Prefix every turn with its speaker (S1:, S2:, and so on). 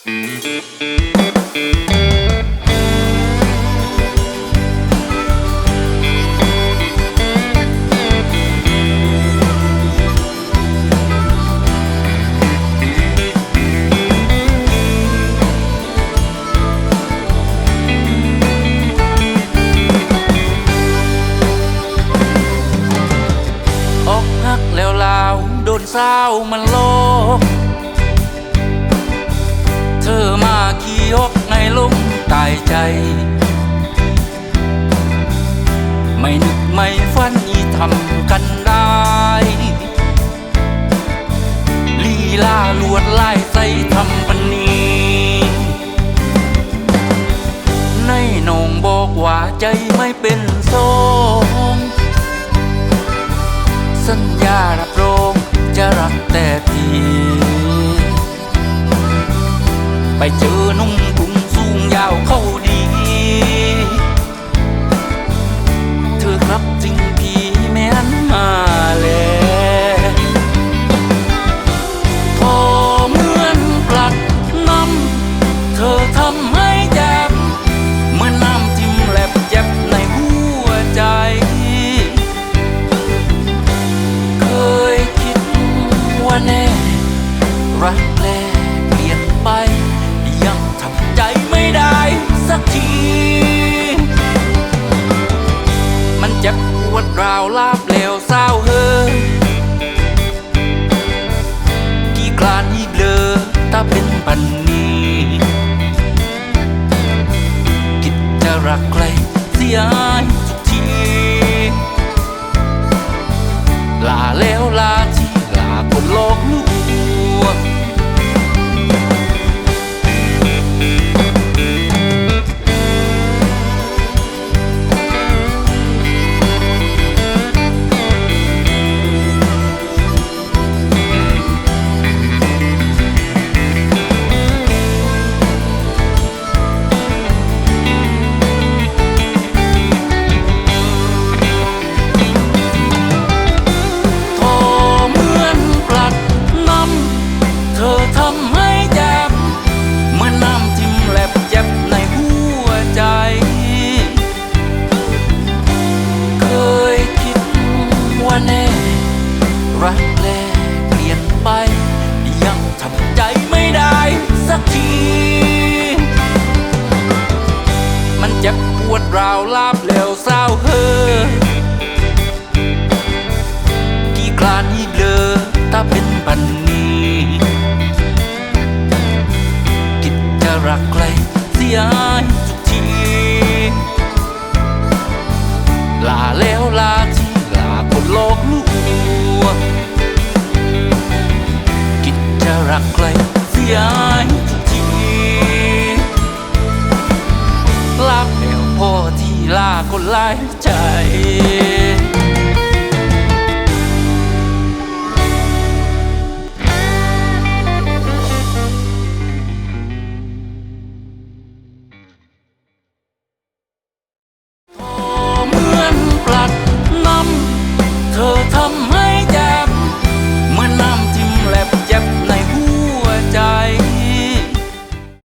S1: อกหักแล้วลาวโดนเศร้ามันโล ยกในลมตายใจ ไม่นึกไม่ฝันอีทำกันได้ลีลาลวดลายใส่ทำปันนี้ ในนองบอกว่าใจไม่เป็นโซงสัญญารับ ไปเจอนุ่มกรุงสูงยาวเข้าดี เธอครับจริงพี่แม้นมาแล้วพอเหมือนกลัดน้ำเธอทำให้แจ็บเหมือนน้ำจิ้มแหลบเจ็บในหัวใจ เคยคิดว่าแน่รัก ราวลาบเลวเศร้าเฮอกี่กลานยี่เบลอถ้าเป็นปันนี้กิจจะรักใครเสีย รักแลเปลี่ยนไป ยังทำใจไม่ได้สักที มันเจ็บปวดราวลาบแล้วเศร้าเฮอกี่กลานอีเบลอถ้าเป็นปันนี้คิดจะรักใครเสียางไกลเสียทุกทีลาแมวพอที่ลาคนหลายใจ